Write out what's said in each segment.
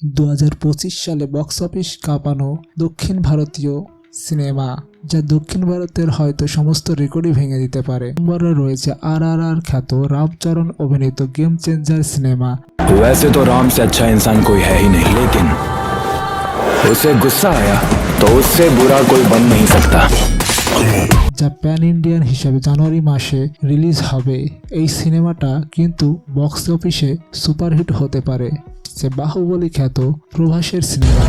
দু সালে box office কাঁপানো দক্ষিণ ভারতীয় সিনেমা যা দক্ষিণ ভারতের হয়তো সমস্ত রেকর্ডই ভেঙে দিতে পারে নম্বরে রয়েছে আর আর আর খ্যাত রামচরণ অভিনীত গেম চেঞ্জার সিনেমা वैसे तो राम से अच्छा इंसान कोई है ही नहीं लेकिन उसे गुस्सा आया तो उससे बुरा कोई बन नहीं सकता যা প্যান ইন্ডিয়ান হিসাবে জানুয়ারি মাসে রিলিজ হবে এই সিনেমাটা কিন্তু বক্স অফিসে সুপারহিট হতে পারে যে বাহুবলী খ্যাত প্রভাসের সিনেমা।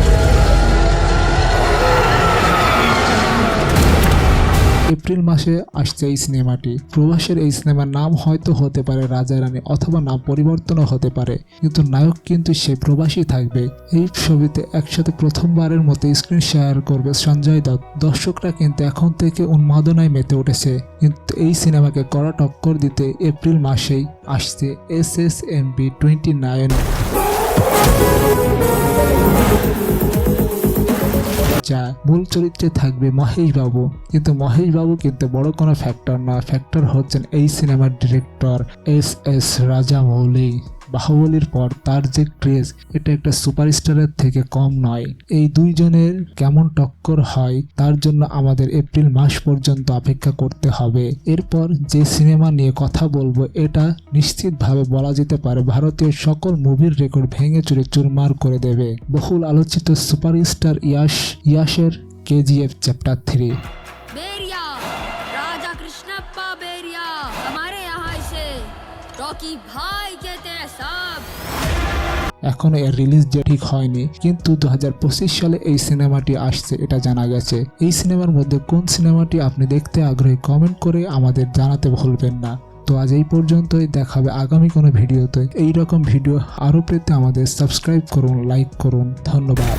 এপ্রিল মাসে আসছে এই সিনেমাটি। প্রভাসের এই সিনেমার নাম হয়তো হতে পারে রাজা রানী অথবা নাম পরিবর্তনও হতে পারে। কিন্তু নায়ক কিন্তু সে প্রবাসী থাকবে। এই ছবিতে একসাথে প্রথমবারের মতো স্ক্রিন শেয়ার করবে সঞ্জয় দত্ত। দর্শকরা কিন্তু এখন থেকে উন্মাদনায় মেতে উঠেছে। কিন্তু এই সিনেমাকে কড়া টক্কর দিতে এপ্রিল মাসেই আসছে S S M B twenty nine. যা মূল চরিত্রে থাকবে মহেশ বাবু কিন্তু মহেশ বাবু কিন্তু বড় কোনো ফ্যাক্টর না। ফ্যাক্টর হচ্ছেন এই সিনেমার ডিরেক্টর এস এস রাজামৌলি। বাহুবলীর পর তার যে ক্রেজ এটা একটা সুপারস্টারের থেকে কম নয়। এই দুইজনের কেমন টক্কর হয়, তার জন্য আমাদের এপ্রিল মাস পর্যন্ত অপেক্ষা করতে হবে। এরপর যে সিনেমা নিয়ে কথা বলব, এটা নিশ্চিতভাবে বলা যেতে পারে ভারতীয় সকল মুভির রেকর্ড ভেঙে চুরে চুরমার করে দেবে। বহুল আলোচিত সুপারস্টার ইয়াশ ইয়াশের কেজিএফ চ্যাপ্টার থ্রি রকি ভাই কেতে সব। এর রিলিজ যে ঠিক হয়নি, কিন্তু দু হাজার পঁচিশ সালে এই সিনেমাটি আসছে, এটা জানা গেছে। এই সিনেমার মধ্যে কোন সিনেমাটি আপনি দেখতে আগ্রহী কমেন্ট করে আমাদের জানাতে ভুলবেন না। তো আজ এই পর্যন্তই দেখাবে আগামী কোনো ভিডিওতে। এই রকম ভিডিও আরও পেতে আমাদের সাবস্ক্রাইব করুন লাইক করুন। ধন্যবাদ।